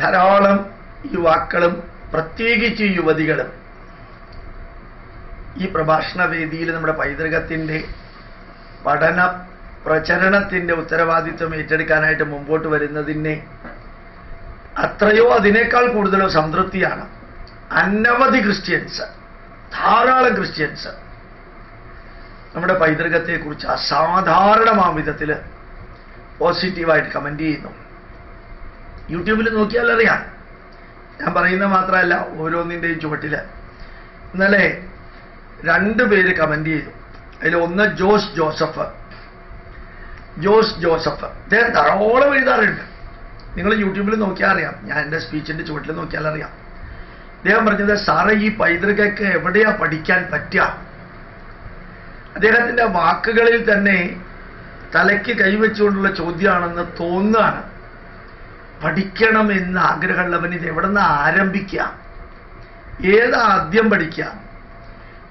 ധാരാളം യുവാക്കളും പ്രത്യേകിച്ച് യുവതികളും ഈ പ്രഭാഷണ വേദിയിൽ നമ്മുടെ പൈതൃകത്തിന്റെ പഠന പ്രചരണത്തിന്റെ ഉത്തരവാദിത്വം ഏറ്റെടുക്കാനായിട്ട് മുമ്പോട്ട് വരുന്നതിനെ അത്രയോ അതിനേക്കാൾ കൂടുതലോ സംതൃപ്തിയാണ് അനവധി ക്രിസ്ത്യൻസ് ധാരാളം ക്രിസ്ത്യൻസ്. നമ്മുടെ പൈതൃകത്തെക്കുറിച്ച് അസാധാരണമാം വിധത്തിൽ പോസിറ്റീവായിട്ട് കമന്റ് ചെയ്യുന്നു. യൂട്യൂബിൽ നോക്കിയാൽ അറിയാം. ഞാൻ പറയുന്ന മാത്രമല്ല ഓരോന്നിന്റെയും ചുവട്ടിൽ. ഇന്നലെ രണ്ട് പേര് കമന്റ് ചെയ്തു. അതിൽ ഒന്ന് ജോസ് ജോസഫ്. ജോസ് ജോസഫ്. അദ്ദേഹം ധാരാളം എഴുതാറുണ്ട്. നിങ്ങൾ യൂട്യൂബിൽ നോക്കിയാൽ അറിയാം. ഞാൻ എന്റെ സ്പീച്ചിന്റെ ചുവട്ടിൽ നോക്കിയാൽ അറിയാം. അദ്ദേഹം പറഞ്ഞത് സാറേ ഈ പൈതൃകയ്ക്ക് എവിടെയാ പഠിക്കാൻ പറ്റുക? അദ്ദേഹത്തിന്റെ വാക്കുകളിൽ തന്നെ തലയ്ക്ക് കൈവച്ചുകൊണ്ടുള്ള ചോദ്യമാണെന്ന് തോന്നുകയാണ്. പഠിക്കണമെന്ന് ആഗ്രഹമുള്ളവൻ ഇത് എവിടെ നിന്ന് ആരംഭിക്കാം ഏതാ ആദ്യം പഠിക്കാം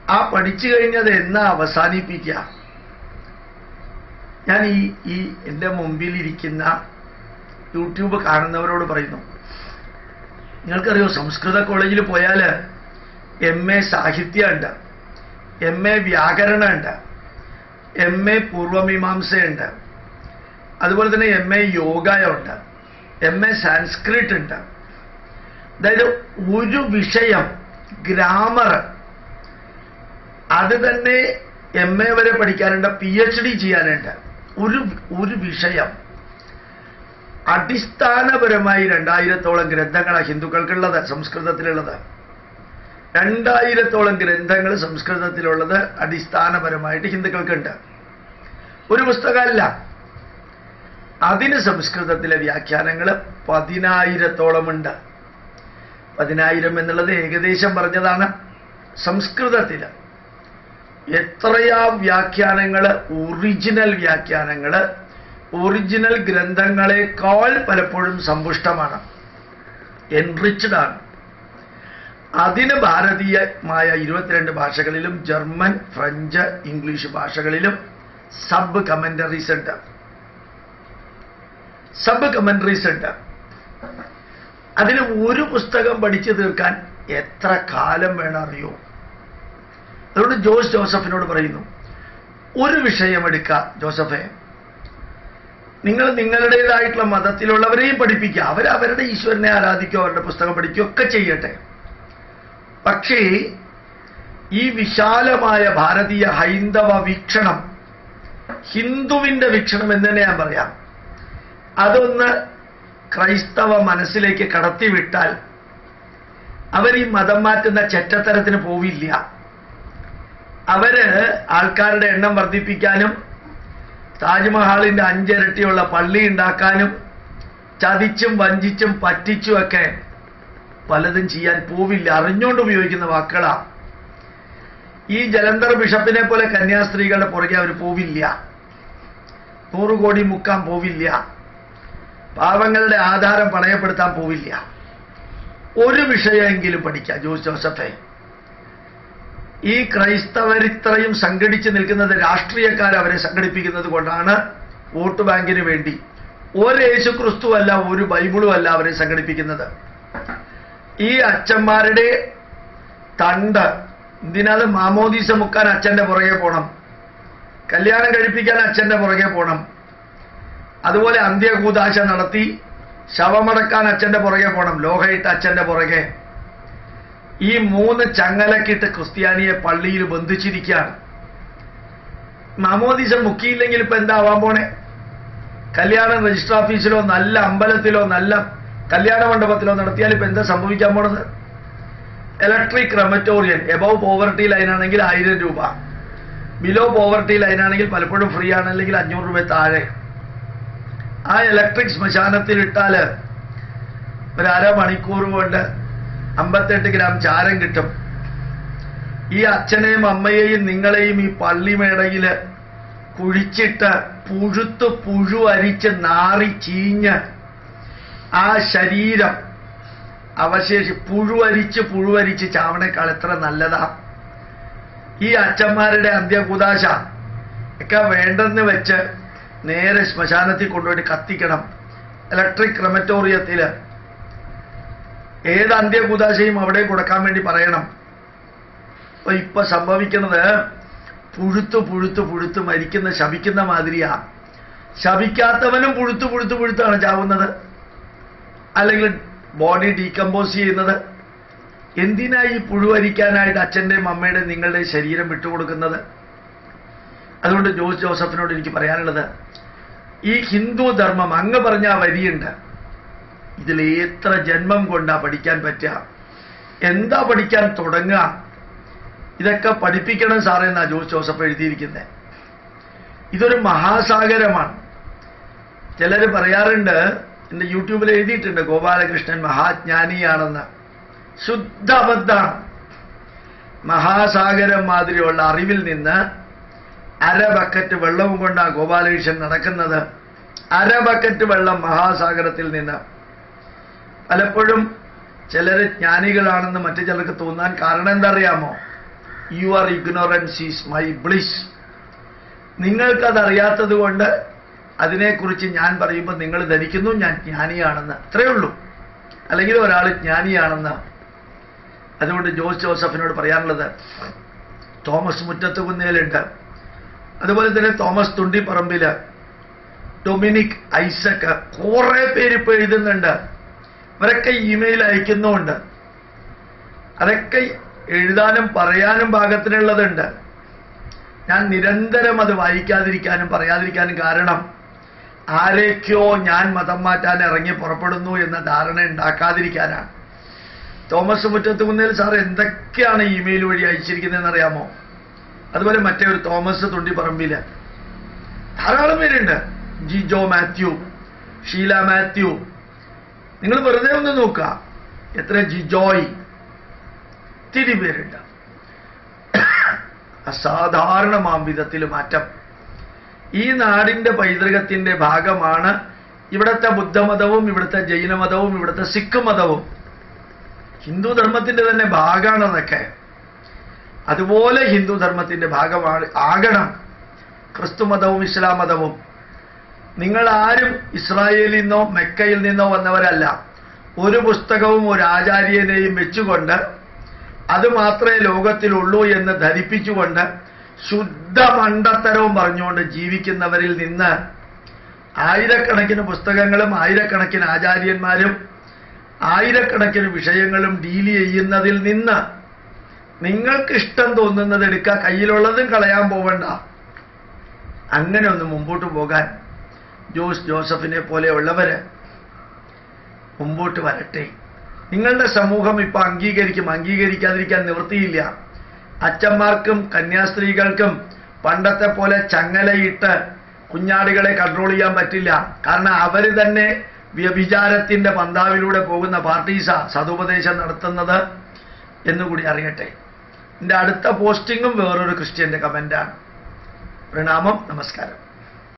ആ പഠിച്ചു കഴിഞ്ഞത് എന്നാ അവസാനിപ്പിക്കാം ഞാൻ ഈ ഈ എന്റെ മുമ്പിലിരിക്കുന്ന യൂട്യൂബ് കാണുന്നവരോട് പറയുന്നു നിങ്ങൾക്കറിയോ സംസ്കൃത കോളേജിൽ പോയാൽ എം എ സാഹിത്യമുണ്ട് എം എ വ്യാകരണമുണ്ട് എം എ പൂർവമീമാംസയുണ്ട് അതുപോലെ തന്നെ എം എ യോഗയുണ്ട്. എം എ സാൻസ്ക്രിറ്റ് ഉണ്ട്. അതായത് ഒരു വിഷയം ഗ്രാമർ അത് തന്നെ എം എ വരെ പഠിക്കാനുണ്ട് പി എച്ച് ഡി ചെയ്യാനുണ്ട്. ഒരു ഒരു വിഷയം. അടിസ്ഥാനപരമായി രണ്ടായിരത്തോളം ഗ്രന്ഥങ്ങളാണ് ഹിന്ദുക്കൾക്കുള്ളത് സംസ്കൃതത്തിലുള്ളത്. രണ്ടായിരത്തോളം ഗ്രന്ഥങ്ങൾ സംസ്കൃതത്തിലുള്ളത് അടിസ്ഥാനപരമായിട്ട് ഹിന്ദുക്കൾക്കുണ്ട്. ഒരു പുസ്തകമല്ല അതിന് സംസ്കൃതത്തിലെ വ്യാഖ്യാനങ്ങൾ പതിനായിരത്തോളമുണ്ട്. പതിനായിരം എന്നുള്ളത് ഏകദേശം പറഞ്ഞതാണ് സംസ്കൃതത്തിൽ എത്രയാ വ്യാഖ്യാനങ്ങൾ ഒറിജിനൽ വ്യാഖ്യാനങ്ങൾ ഒറിജിനൽ ഗ്രന്ഥങ്ങളെക്കാൾ പലപ്പോഴും സമ്പുഷ്ടമാണ് എൻറിച്ച്ഡ് ആണ് അതിന് ഭാരതീയമായ ഇരുപത്തിരണ്ട് ഭാഷകളിലും ജർമ്മൻ ഫ്രഞ്ച് ഇംഗ്ലീഷ് ഭാഷകളിലും സബ് കമന്ററീസ് ഉണ്ട്. സബ് കമന്ററീസ് ഉണ്ട് അതിൽ ഒരു പുസ്തകം പഠിച്ചു തീർക്കാൻ എത്ര കാലം വേണം അറിയോ? അതുകൊണ്ട് ജോസ് ജോസഫിനോട് പറയുന്നു ഒരു വിഷയം എടുക്ക ജോസഫെ. നിങ്ങൾ നിങ്ങളുടേതായിട്ടുള്ള മതത്തിലുള്ളവരെയും പഠിപ്പിക്കുക. അവർ അവരുടെ ഈശ്വരനെ ആരാധിക്കുക അവരുടെ പുസ്തകം പഠിക്കുക ഒക്കെ ചെയ്യട്ടെ. പക്ഷേ ഈ വിശാലമായ ഭാരതീയ ഹൈന്ദവ വീക്ഷണം ഹിന്ദുവിന്റെ വീക്ഷണം എന്ന് തന്നെ ഞാൻ പറയാം. അതൊന്ന് ക്രൈസ്തവ മനസ്സിലേക്ക് കടത്തിവിട്ടാൽ അവർ ഈ മതം മാറ്റുന്ന ചെറ്റത്തരത്തിന് പോവില്ല. അവർ ആൾക്കാരുടെ എണ്ണം വർദ്ധിപ്പിക്കാനും താജ്മഹാളിന്റെ അഞ്ചിരട്ടിയുള്ള പള്ളി ഉണ്ടാക്കാനും ചതിച്ചും വഞ്ചിച്ചും പറ്റിച്ചുമൊക്കെ പലതും ചെയ്യാൻ പോവില്ല. അറിഞ്ഞുകൊണ്ട് ഉപയോഗിക്കുന്ന വാക്കുകളാ. ഈ ജലന്ധർ ബിഷപ്പിനെ പോലെ കന്യാസ്ത്രീകളുടെ പുറകെ അവർ പോവില്ല. നൂറ് കോടി മുക്കാൻ പോവില്ല. പാവങ്ങളുടെ ആധാരം പണയപ്പെടുത്താൻ പോവില്ല. ഒരു വിഷയമെങ്കിലും പഠിക്കാം ജോസ് ജോസഫെ. ഈ ക്രൈസ്തവരിത്രയും സംഘടിച്ച് നിൽക്കുന്നത് രാഷ്ട്രീയക്കാർ അവരെ സംഘടിപ്പിക്കുന്നത് കൊണ്ടാണ് വോട്ട് ബാങ്കിന് വേണ്ടി. ഒരു യേശു ക്രിസ്തുവല്ല ഒരു ബൈബിളും അല്ല അവരെ സംഘടിപ്പിക്കുന്നത്. ഈ അച്ഛന്മാരുടെ തണ്ട് എന്തിനാത് മാമോദീസ മുക്കാൻ അച്ഛന്റെ പുറകെ പോണം? കല്യാണം കഴിപ്പിക്കാൻ അച്ഛന്റെ പുറകെ പോണം. അതുപോലെ അന്ത്യകൂതാശ നടത്തി ശവമടക്കാൻ അച്ഛന്റെ പുറകെ പോകണം ലോഹയിട്ട് അച്ഛന്റെ പുറകെ. ഈ മൂന്ന് ചങ്ങലക്കിട്ട് ക്രിസ്ത്യാനിയെ പള്ളിയിൽ ബന്ധിച്ചിരിക്കുകയാണ്. മാമോദിസ മുക്കിയില്ലെങ്കിൽ ഇപ്പൊ എന്താവാൻ പോണേ? കല്യാണം രജിസ്റ്റർ ഓഫീസിലോ നല്ല അമ്പലത്തിലോ നല്ല കല്യാണ മണ്ഡപത്തിലോ നടത്തിയാൽ ഇപ്പൊ എന്താ സംഭവിക്കാൻ പോണത്? ഇലക്ട്രിക് ക്രമറ്റോറിയൻ എബവ് പോവർട്ടി ലൈനാണെങ്കിൽ ആയിരം രൂപ. ബിലോ പോവർട്ടി ലൈനാണെങ്കിൽ പലപ്പോഴും ഫ്രീ ആണ് അല്ലെങ്കിൽ അഞ്ഞൂറ് രൂപ താഴെ. ആ ഇലക്ട്രിക് ശ്മശാനത്തിൽ ഇട്ടാൽ ഒരു അര മണിക്കൂർ കൊണ്ട് അമ്പത്തെട്ട് ഗ്രാം ചാരം കിട്ടും. ഈ അച്ഛനെയും അമ്മയെയും നിങ്ങളെയും ഈ പള്ളിമേടയിൽ കുഴിച്ചിട്ട് പുഴുത്ത് പുഴു അരിച്ച് നാറി ചീഞ്ഞ് ആ ശരീരം അവശേഷി പുഴുവരിച്ച് പുഴുവരിച്ച് ചാവണേക്കാൾ എത്ര നല്ലതാ. ഈ അച്ഛന്മാരുടെ അന്ത്യകുദാശ ഒക്കെ വേണ്ടെന്ന് വെച്ച് നേരെ ശ്മശാനത്തിൽ കൊണ്ടുപോയിട്ട് കത്തിക്കണം. ഇലക്ട്രിക് ക്രമറ്റോറിയത്തിൽ ഏത് അന്ത്യകുദാശയും അവിടെ കൊടുക്കാൻ വേണ്ടി പറയണം. അപ്പൊ ഇപ്പൊ സംഭവിക്കുന്നത് പുഴുത്ത് പുഴുത്ത് പുഴുത്ത് മരിക്കുന്ന ശപിക്കുന്ന മാതിരിയാ. ശപിക്കാത്തവനും പുഴുത്ത് പുഴുത്ത് പുഴുത്താണ് ചാവുന്നത്. അല്ലെങ്കിൽ ബോഡി ഡീകമ്പോസ് ചെയ്യുന്നത്. എന്തിനായി പുഴുവരിക്കാനായിട്ട് അച്ഛന്റെയും അമ്മയുടെയും നിങ്ങളുടെ ശരീരം വിട്ടുകൊടുക്കുന്നത്? അതുകൊണ്ട് ജോസ് ജോസഫിനോട് എനിക്ക് പറയാനുള്ളത് ഈ ഹിന്ദു ധർമ്മം അങ്ങ് പറഞ്ഞ വരിയുണ്ട് ഇതിൽ എത്ര ജന്മം കൊണ്ടാ പഠിക്കാൻ പറ്റുക? എന്താ പഠിക്കാൻ തുടങ്ങുക? ഇതൊക്കെ പഠിപ്പിക്കണം സാറേ എന്നാ ജോസ് ജോസഫ് എഴുതിയിരിക്കുന്നത് ഇതൊരു മഹാസാഗരമാണ്. ചിലർ പറയാറുണ്ട് എന്റെ യൂട്യൂബിൽ എഴുതിയിട്ടുണ്ട് ഗോപാലകൃഷ്ണൻ മഹാജ്ഞാനിയാണെന്ന്. ശുദ്ധ അബദ്ധാണ് മഹാസാഗരം മാതിരിയുള്ള അറിവിൽ നിന്ന് അര ബക്കറ്റ് വെള്ളവും കൊണ്ടാണ് ഗോപാലകൃഷ്ണൻ നടക്കുന്നത്. അര ബക്കറ്റ് വെള്ളം മഹാസാഗരത്തിൽ നിന്ന്. പലപ്പോഴും ചിലർ ജ്ഞാനികളാണെന്ന് മറ്റു ചിലർക്ക് തോന്നാൻ കാരണം എന്താ അറിയാമോ our ignorance is my bliss നിങ്ങൾക്കതറിയാത്തത് കൊണ്ട് അതിനെക്കുറിച്ച് ഞാൻ പറയുമ്പോൾ നിങ്ങൾ ധരിക്കുന്നു ഞാൻ ജ്ഞാനിയാണെന്ന്. അത്രയേ ഉള്ളൂ. അല്ലെങ്കിൽ ഒരാൾ ജ്ഞാനിയാണെന്ന്. അതുകൊണ്ട് ജോസ് ജോസഫിനോട് പറയാനുള്ളത് തോമസ് മുറ്റത്ത് കുന്നേലുണ്ട്. അതുപോലെ തന്നെ തോമസ് തുണ്ടിപ്പറമ്പിൽ ഡൊമിനിക് ഐസക് കുറെ പേര് ഇപ്പൊ എഴുതുന്നുണ്ട്. അവരൊക്കെ ഇമെയിൽ അയക്കുന്നുമുണ്ട്. അതൊക്കെ എഴുതാനും പറയാനും പാകത്തിനുള്ളതുണ്ട് ഞാൻ നിരന്തരം അത് വായിക്കാതിരിക്കാനും പറയാതിരിക്കാനും കാരണം ആരേക്കോ ഞാൻ മതം മാറ്റാൻ ഇറങ്ങി പുറപ്പെടുന്നു എന്ന ധാരണ ഉണ്ടാക്കാതിരിക്കാനാണ്. തോമസ് മുറ്റത്തുകുന്നേൽ സാർ എന്തൊക്കെയാണ് ഇമെയിൽ വഴി അയച്ചിരിക്കുന്നതെന്ന് അറിയാമോ? അതുപോലെ മറ്റേ ഒരു തോമസ് തുണ്ടിപ്പറമ്പിൽ ധാരാളം പേരുണ്ട്. Gijo Mathew Sheela Mathew. നിങ്ങൾ വെറുതെ ഒന്ന് നോക്കുക. എത്ര ജിജോയ്. ഒത്തിരി പേരുണ്ട്. അസാധാരണമാം വിധത്തിൽ മാറ്റം. ഈ നാടിന്റെ പൈതൃകത്തിന്റെ ഭാഗമാണ് ഇവിടുത്തെ ബുദ്ധമതവും ഇവിടുത്തെ ജൈനമതവും ഇവിടുത്തെ സിഖ് മതവും. ഹിന്ദു ധർമ്മത്തിന്റെ തന്നെ ഭാഗമാണ് അതൊക്കെ അതുപോലെ ഹിന്ദു ധർമ്മത്തിന്റെ ഭാഗമാണ് ആകണം. ക്രിസ്തു മതവും ഇസ്ലാം മതവും നിങ്ങൾ ആരും ഇസ്രായേലിൽ നിന്നോ മെക്കയിൽ നിന്നോ വന്നവരല്ല. ഒരു പുസ്തകവും ഒരു ആചാര്യനെയും വെച്ചുകൊണ്ട് അത് മാത്രമേ ലോകത്തിലുള്ളൂ എന്ന് ധരിപ്പിച്ചുകൊണ്ട് ശുദ്ധ മണ്ടത്തരവും പറഞ്ഞുകൊണ്ട് ജീവിക്കുന്നവരിൽ നിന്ന് ആയിരക്കണക്കിന് പുസ്തകങ്ങളും ആയിരക്കണക്കിന് ആചാര്യന്മാരും ആയിരക്കണക്കിന് വിഷയങ്ങളും ഡീൽ ചെയ്യുന്നതിൽ നിന്ന് നിങ്ങൾക്ക് ഇഷ്ടം തോന്നുന്നത് എടുക്കുക കയ്യിലുള്ളതും കളയാൻ പോവണ്ട. അങ്ങനെ ഒന്ന് മുമ്പോട്ട് പോകാൻ ജോസ് ജോസഫിനെ പോലെയുള്ളവര് മുമ്പോട്ട് വരട്ടെ. നിങ്ങളുടെ സമൂഹം ഇപ്പൊ അംഗീകരിക്കും അംഗീകരിക്കാതിരിക്കാൻ നിവൃത്തിയില്ല. അച്ഛന്മാർക്കും കന്യാസ്ത്രീകൾക്കും പണ്ടത്തെ പോലെ ചങ്ങലയിട്ട് കുഞ്ഞാടുകളെ കൺട്രോൾ ചെയ്യാൻ പറ്റില്ല. കാരണം അവർ തന്നെ വ്യഭിചാരത്തിന്റെ പന്താവിലൂടെ പോകുന്ന പാർട്ടീസാ സതുപദേശം നടത്തുന്നത് എന്നുകൂടി അറിയട്ടെ. എന്റെ അടുത്ത പോസ്റ്റിങ്ങും വേറൊരു ക്രിസ്ത്യന്റെ കമന്റാണ് പ്രണാമം നമസ്കാരം.